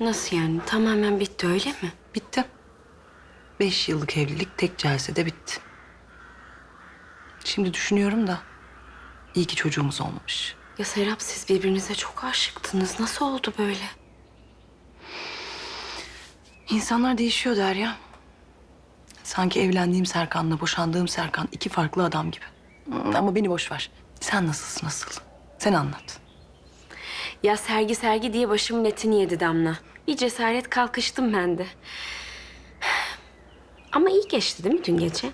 Nasıl yani? Tamamen bitti öyle mi? Bitti. Beş yıllık evlilik tek celsede bitti. Şimdi düşünüyorum da iyi ki çocuğumuz olmamış. Ya Serap siz birbirinize çok aşıktınız. Nasıl oldu böyle? İnsanlar değişiyor Derya. Sanki evlendiğim Serkan'la boşandığım Serkan iki farklı adam gibi. Ama beni boş ver. Sen nasılsın nasıl? Sen anlat. Ya sergi sergi diye başımın etini yedi Damla. Bir cesaret kalkıştım ben de. Ama iyi geçti değil mi dün gece?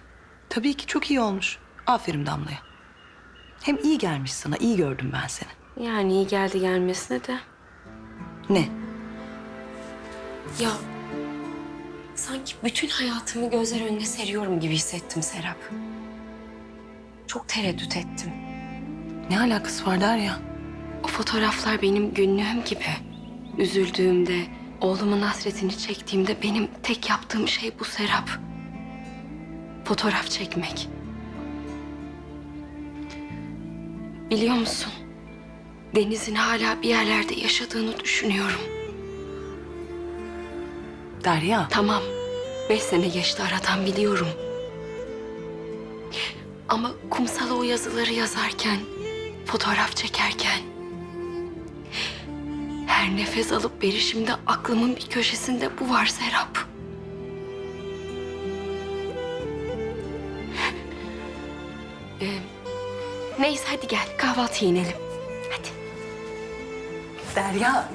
Tabii ki çok iyi olmuş. Aferin Damla'ya. Hem iyi gelmiş sana, iyi gördüm ben seni. Yani iyi geldi gelmesine de. Ne? Ya sanki bütün hayatımı gözler önüne seriyorum gibi hissettim Serap. Çok tereddüt ettim. Ne alakası var Derya? Fotoğraflar benim günlüğüm gibi. Üzüldüğümde, oğlumun hasretini çektiğimde benim tek yaptığım şey bu Serap. Fotoğraf çekmek. Biliyor musun? Deniz'in hala bir yerlerde yaşadığını düşünüyorum. Derya. Tamam. Beş sene geçti aradan biliyorum. Ama kumsala o yazıları yazarken, fotoğraf çekerken... ...her nefes alıp verişimde aklımın bir köşesinde bu var Serap. Ee, neyse hadi gel kahvaltı inelim. Hadi. Derya.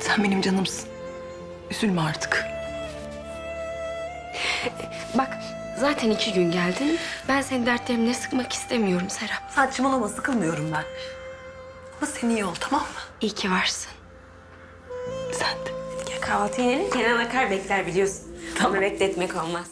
Sen benim canımsın. Üzülme artık. Bak zaten iki gün geldin. Ben senin dertlerimle sıkmak istemiyorum Serap. Saçmalama sıkılmıyorum ben. Ama sen iyi ol tamam mı? İyi ki varsın. Sen de. Ya kahvaltı yiyelim. Kenan Akar bekler biliyorsun. Tamam. Onu bekletmek olmaz.